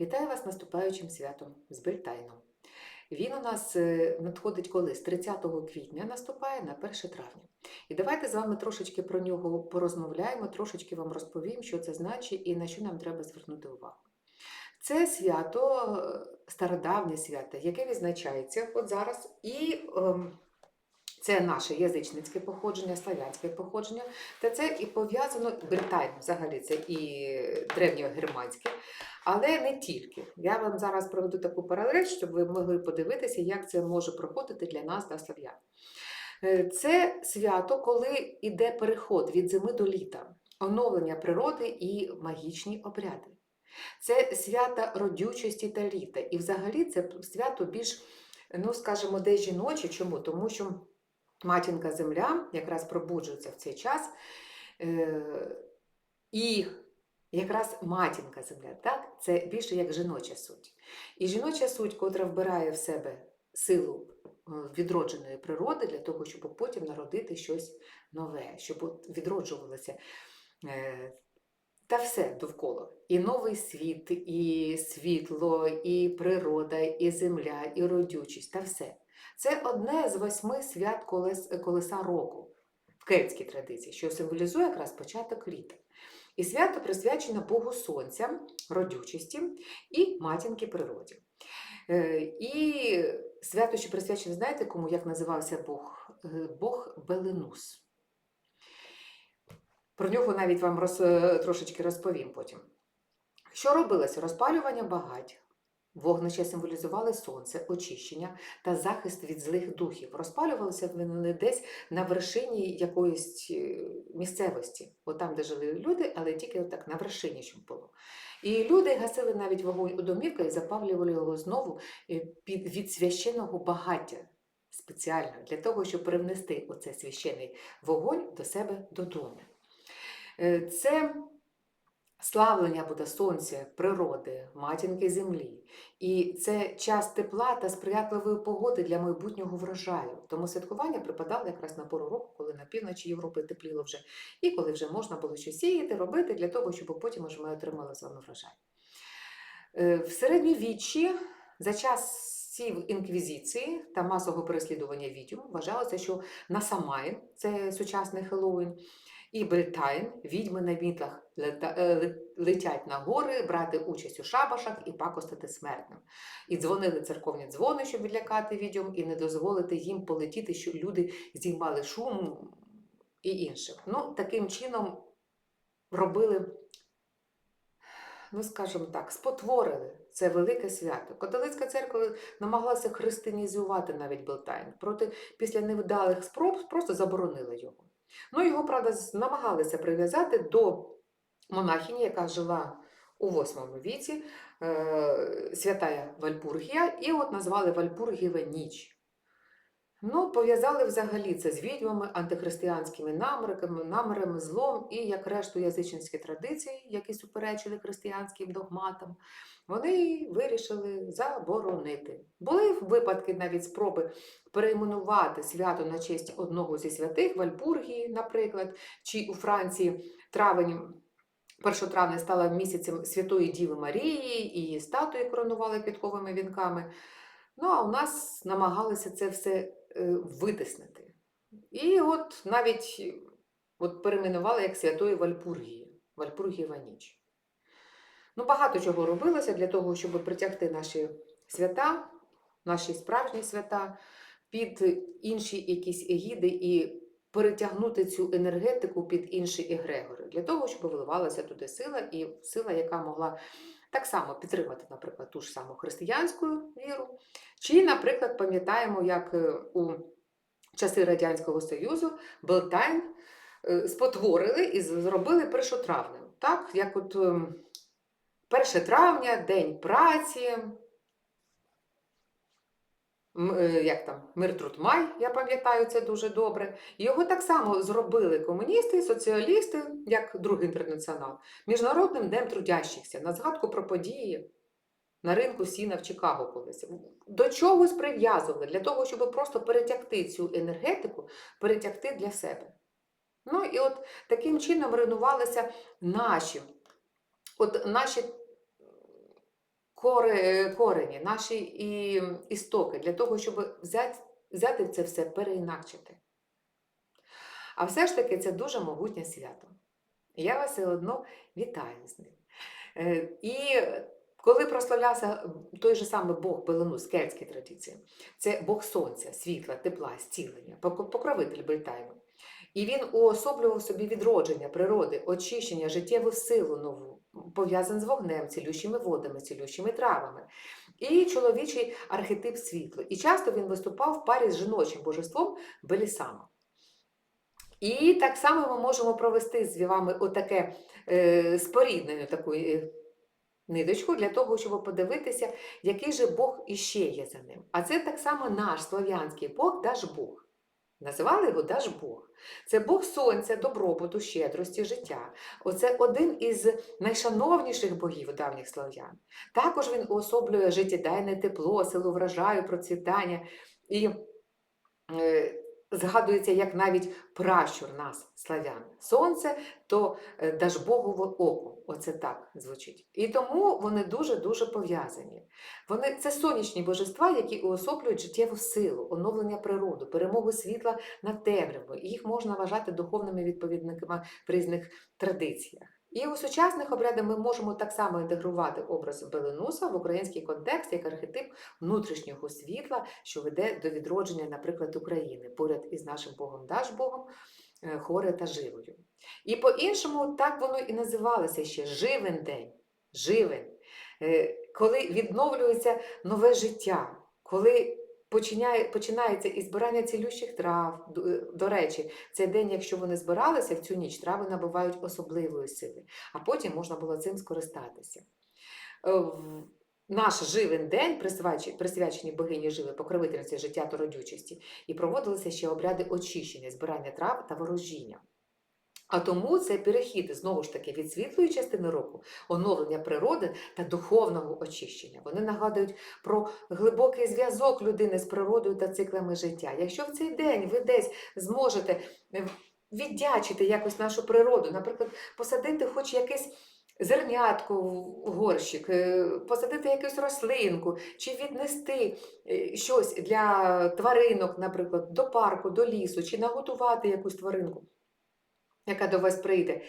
Вітаю вас наступаючим святом з Бельтайном. Він у нас е, надходить коли? З 30 квітня наступає на 1 травня. І давайте з вами трошечки про нього порозмовляємо, трошечки вам розповім, що це значить і на що нам треба звернути увагу. Це свято, е, стародавнє свято, яке відзначається от зараз, і ем, це наше язичницьке походження, славянське походження, та це і пов'язано Бельтайн, взагалі це і древньогерманське, але не тільки. Я вам зараз проведу таку паралель, щоб ви могли подивитися, як це може проходити для нас та слав'ян. Е, Це свято, коли йде переход від зими до літа, оновлення природи і магічні обряди. Це свята родючості та літа. І взагалі це свято більш, ну скажімо, де жіноче. Чому? Тому що матінка земля якраз пробуджується в цей час. Е, і якраз матінка земля, так? це більше як жіноча суть. І жіноча суть, котра вбирає в себе силу е, відродженої природи для того, щоб потім народити щось нове, щоб відроджувалося. е, Та все довкола. І новий світ, і світло, і природа, і земля, і родючість, та все. Це одне з восьми свят колес, колеса року в кельтській традиції, що символізує якраз початок літа. І свято присвячено Богу Сонця, родючості і матінки природі. Е, І свято, що присвячено, знаєте, кому як називався Бог? Е, Бог Беленус. Про нього навіть вам роз, е, трошечки розповім потім. Що робилося? Розпалювання багать. Вогнище символізували сонце, очищення та захист від злих духів. Розпалювалися вони десь на вершині якоїсь е, місцевості, от там, де жили люди, але тільки отак на вершині, щоб було. І люди гасили навіть вогонь у домівках і запалювали його знову е, від священного багаття спеціально для того, щоб привнести оцей священий вогонь до себе додому. Е, Це славлення буде сонця, природи, матінки землі. І це час тепла та сприятливої погоди для майбутнього врожаю. Тому святкування припадало якраз на пору року, коли на півночі Європи тепліло вже, і коли вже можна було щось сіяти, робити для того, щоб потім уже ми отримали з вами врожай. Е, В середньовіччі за час часів інквізиції та масового переслідування відьом вважалося, що на Самайн, це сучасний Хеллоуін, і Бельтайн, відьми на мітлах е, летять на гори, брати участь у шабашах і пакостити смертним. І дзвонили церковні дзвони, щоб відлякати відьом, і не дозволити їм полетіти, що люди здіймали шум і інше. Ну, таким чином робили, ну скажімо так, спотворили це велике свято. Католицька церква намагалася християнізувати навіть Белтайн. Проти після невдалих спроб просто заборонила його. Ну, його, правда, намагалися прив'язати до монахині, яка жила у VIII віці, е, святая Вальпургія, і от назвали Вальпургієва ніч. Ну, пов'язали взагалі це з відьмами, антихристиянськими намірами, намірами, злом і як решту язичницькі традиції, які суперечили християнським догматам, вони вирішили заборонити. Були випадки навіть спроби перейменувати свято на честь одного зі святих, Вальпургії, наприклад, чи у Франції травень. 1 травня стала місяцем Святої Діви Марії, її статуї коронували квітковими вінками. Ну, а у нас намагалися це все витиснити. І от навіть е, от перейменували як Святої Вальпургії, Вальпургієва ніч. Ну, багато чого робилося для того, щоб притягти наші свята, наші справжні свята під інші якісь егіди і перетягнути цю енергетику під інші егрегори, для того, щоб виливалася туди сила, і сила, яка могла так само підтримати, наприклад, ту ж саму християнську віру. Чи, наприклад, пам'ятаємо, як е, у часи Радянського Союзу Белтайн е, спотворили і зробили зробили першотравним. Так, як от перше 1 травня, День праці, як там, Мир труд май, я пам'ятаю це дуже добре. Його так само зробили комуністи, соціалісти, як другий інтернаціонал, Міжнародним днем трудящихся на згадку про події на ринку сіна в Чикаго колись. До чогось прив'язували для того, щоб просто перетягти цю енергетику, перетягти для себе. Ну і от таким чином руйнувалися наші, от наші корені, наші і істоки, для того, щоб взяти, взяти це все, переінакчити. А все ж таки це дуже могутнє свято. Я вас все одно вітаю з ним. Е, І коли прославлявся той же самий Бог Беленус, кельтські традиції, це Бог сонця, світла, тепла, зцілення, покровитель Бритайну. І він уособлював собі відродження природи, очищення, життєву силу нову, пов'язаний з вогнем, цілющими водами, цілющими травами. І чоловічий архетип світло. І часто він виступав в парі з жіночим божеством Белісама. І так само ми можемо провести з вами отаке е, споріднену таку е, ниточку для того, щоб подивитися, який же Бог іще є за ним. А це так само наш слов'янський Бог Дажбог. Називали його Дажбог. Це Бог сонця, добробуту, щедрості, життя. Оце один із найшановніших богів давніх слов'ян. Також він уособлює життєдайне тепло, силу вражаю, процвітання. І е, згадується як навіть пращур нас, славян. Сонце то е, Дажбогове око. Оце так звучить. І тому вони дуже-дуже пов'язані. Вони це сонячні божества, які уособлюють життєву силу, оновлення природи, перемогу світла над темрявою. Їх можна вважати духовними відповідниками в різних традиціях. І у сучасних обрядах ми можемо так само інтегрувати образ Беленуса в український контекст як архетип внутрішнього світла, що веде до відродження, наприклад, України поряд із нашим Богом Дажбогом, е, хоре та живою. І по-іншому так воно і називалося ще живен день. Живен. Коли відновлюється нове життя, коли починає, починається і збирання цілющих трав. До, е, до речі, цей день, якщо вони збиралися в цю ніч, трави набувають особливої сили, а потім можна було цим скористатися. Е, Наш живен день, присвячений богині живи, покровительниці життя та родючості, і проводилися ще обряди очищення, збирання трав та ворожіння. А тому це перехід знову ж таки від світлої частини року, оновлення природи та духовного очищення. Вони нагадують про глибокий зв'язок людини з природою та циклами життя. Якщо в цей день ви десь зможете е, віддячити якось нашу природу, наприклад, посадити хоч якесь зернятко в горщик, е, посадити якусь рослинку, чи віднести е, щось для тваринок, наприклад, до парку, до лісу, чи наготувати якусь тваринку яка до вас прийде.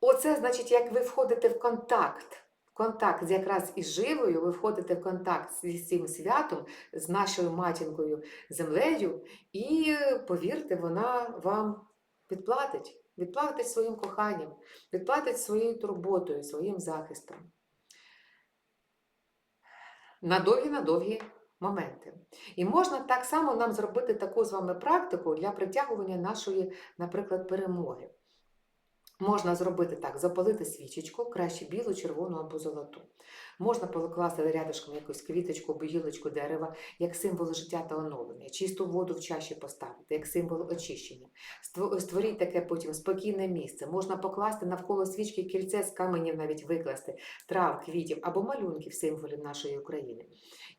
Оце значить, як ви входите в контакт. Контакт з якраз із живою, ви входите в контакт зі цим святом, з нашою матінкою землею, і повірте, вона вам відплатить. Відплатить своїм коханням, відплатить своєю турботою, своїм захистом. На довгі на довгі моменти. І можна так само нам зробити таку з вами практику для притягування нашої, наприклад, перемоги. Можна зробити так: запалити свічечку, краще білу, червону або золоту. Можна покласти рядышком якусь квіточку або гілочку дерева, як символ життя та оновлення, чисту воду в чаші поставити, як символ очищення. Ство- Створіть таке потім спокійне місце. Можна покласти навколо свічки кільце з каменів, навіть викласти, трав, квітів або малюнків, символів нашої України.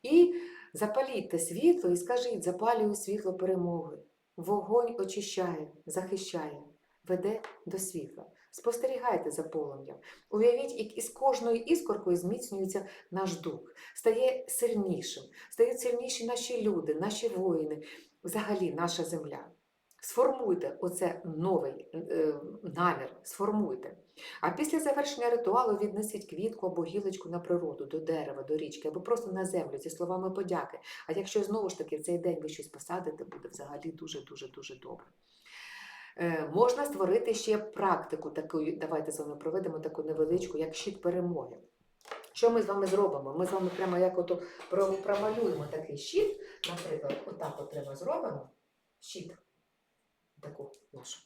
І запаліть світло і скажіть, запалюю світло перемоги. Вогонь очищає, захищає, веде до світла. Спостерігайте за полум'ям. Уявіть, як із кожною іскоркою зміцнюється наш дух, стає сильнішим, стають сильніші наші люди, наші воїни, взагалі наша земля. Сформуйте оце новий е, намір, сформуйте. А після завершення ритуалу віднесіть квітку або гілочку на природу, до дерева, до річки, або просто на землю зі словами подяки. А якщо знову ж таки в цей день ви щось посадите, буде взагалі дуже-дуже дуже добре. Е, можна створити ще практику таку, давайте з вами проведемо таку невеличку, як щит перемоги. Що ми з вами зробимо? Ми з вами прямо як ото промалюємо такий щит, наприклад, отак от треба зробимо. Щит. Таку нашу.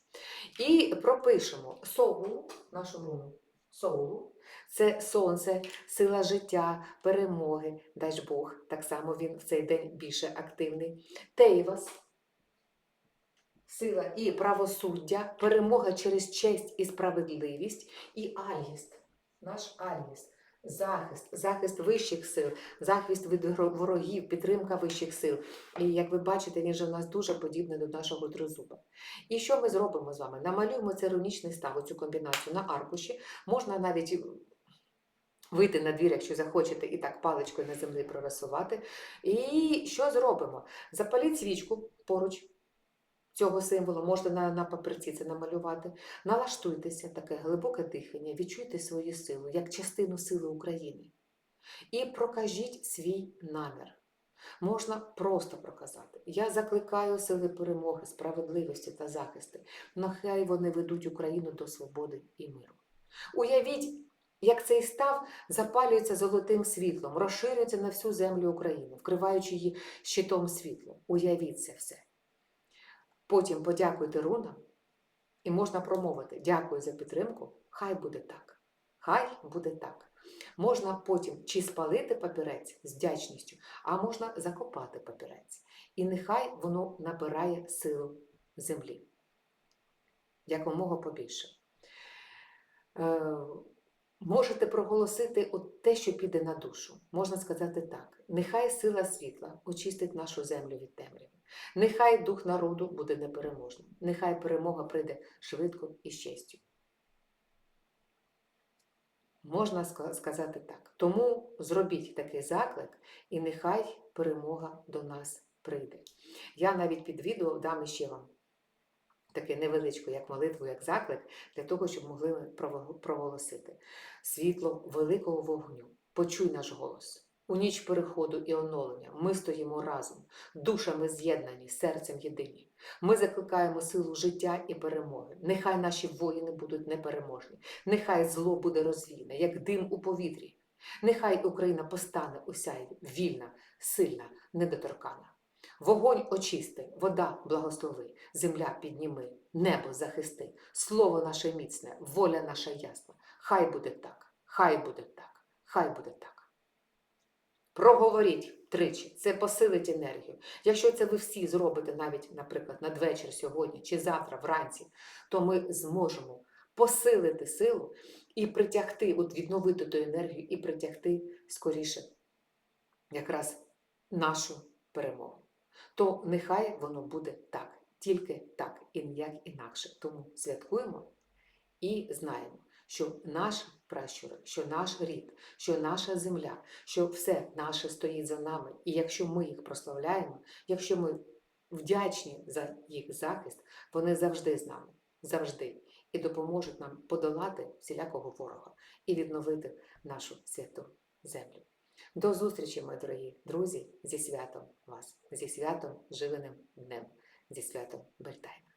І пропишемо соулу, нашу руну. Соулу. Це сонце, сила життя, перемоги, дасть Бог. Так само він в цей день більше активний. Тейвас, сила і правосуддя, перемога через честь і справедливість, і альгіст, наш альгіст, захист, захист вищих сил, захист від ворогів, підтримка вищих сил. І як ви бачите, він же в нас дуже подібний до нашого тризуба. І що ми зробимо з вами? Намалюємо цей рунічний став, цю комбінацію на аркуші. Можна навіть Вийти на двір, якщо захочете, і так паличкою на землі прорисувати. І що зробимо? Запаліть свічку поруч цього символу, можете на, на папірці це намалювати. Налаштуйтеся, таке глибоке дихання, відчуйте свою силу як частину сили України. І прокажіть свій намір. Можна просто проказати. Я закликаю сили перемоги, справедливості та захисту. Нехай вони ведуть Україну до свободи і миру. Уявіть, як цей став запалюється золотим світлом, розширюється на всю землю України, вкриваючи її щитом світла. Уявіть це все. Потім подякуйте рунам, і можна промовити дякую за підтримку, хай буде так. Хай буде так. Можна потім чи спалити папірець з вдячністю, а можна закопати папірець. І нехай воно набирає силу землі. Якомога побільше. Можете проголосити от те, що піде на душу. Можна сказати так: нехай сила світла очистить нашу землю від темряви. Нехай дух народу буде непереможним. Нехай перемога прийде швидко і з. Можна сказати так. Тому зробіть такий заклик, і нехай перемога до нас прийде. Я навіть під відео дам іще вам таке невеличку, як молитву, як заклик, для того, щоб могли проголосити. Світло великого вогню, почуй наш голос. У ніч переходу і оновлення ми стоїмо разом, душами з'єднані, серцем єдині. Ми закликаємо силу життя і перемоги. Нехай наші воїни будуть непереможні. Нехай зло буде розвіяне, як дим у повітрі. Нехай Україна постане уся вільна, сильна, недоторкана. Вогонь очисти, вода благослови, земля підніми, небо захисти, слово наше міцне, воля наша ясна. Хай буде так, хай буде так, хай буде так. Проговоріть тричі, це посилить енергію. Якщо це ви всі зробите навіть, наприклад, надвечір сьогодні чи завтра вранці, то ми зможемо посилити силу і притягти, от відновити ту енергію і притягти скоріше якраз нашу перемогу. То нехай воно буде так, тільки так і ніяк інакше. Тому святкуємо і знаємо, що наш пращури, що наш рід, що наша земля, що все наше стоїть за нами. І якщо ми їх прославляємо, якщо ми вдячні за їх захист, вони завжди з нами, завжди, і допоможуть нам подолати всілякого ворога і відновити нашу святу землю. До зустрічі, мої дорогі друзі, зі святом вас, зі святом Жиленим днем, зі святом Бельтайна.